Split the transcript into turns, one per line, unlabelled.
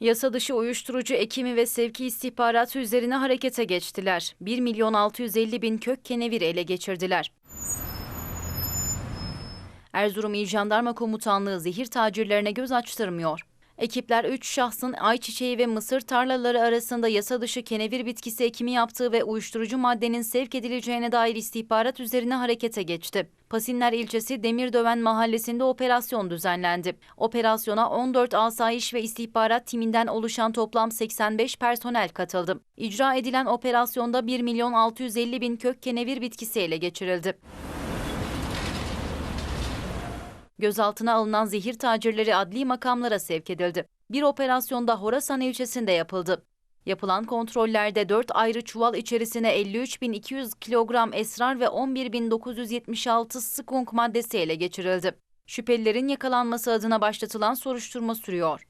Yasa dışı uyuşturucu ekimi ve sevki istihbaratı üzerine harekete geçtiler. 1 milyon 650 bin kök kenevir ele geçirdiler. Erzurum İl Jandarma Komutanlığı zehir tacirlerine göz açtırmıyor. Ekipler 3 şahsın ayçiçeği ve mısır tarlaları arasında yasa dışı kenevir bitkisi ekimi yaptığı ve uyuşturucu maddenin sevk edileceğine dair istihbarat üzerine harekete geçti. Pasinler ilçesi Demirdöven mahallesinde operasyon düzenlendi. Operasyona 14 asayiş ve istihbarat timinden oluşan toplam 85 personel katıldı. İcra edilen operasyonda 1 milyon 650 bin kök kenevir bitkisi ele geçirildi. Gözaltına alınan zehir tacirleri adli makamlara sevk edildi. Bir operasyonda Horasan ilçesinde yapıldı. Yapılan kontrollerde 4 ayrı çuval içerisine 53.200 kilogram esrar ve 11.976 skunk maddesi ele geçirildi. Şüphelilerin yakalanması adına başlatılan soruşturma sürüyor.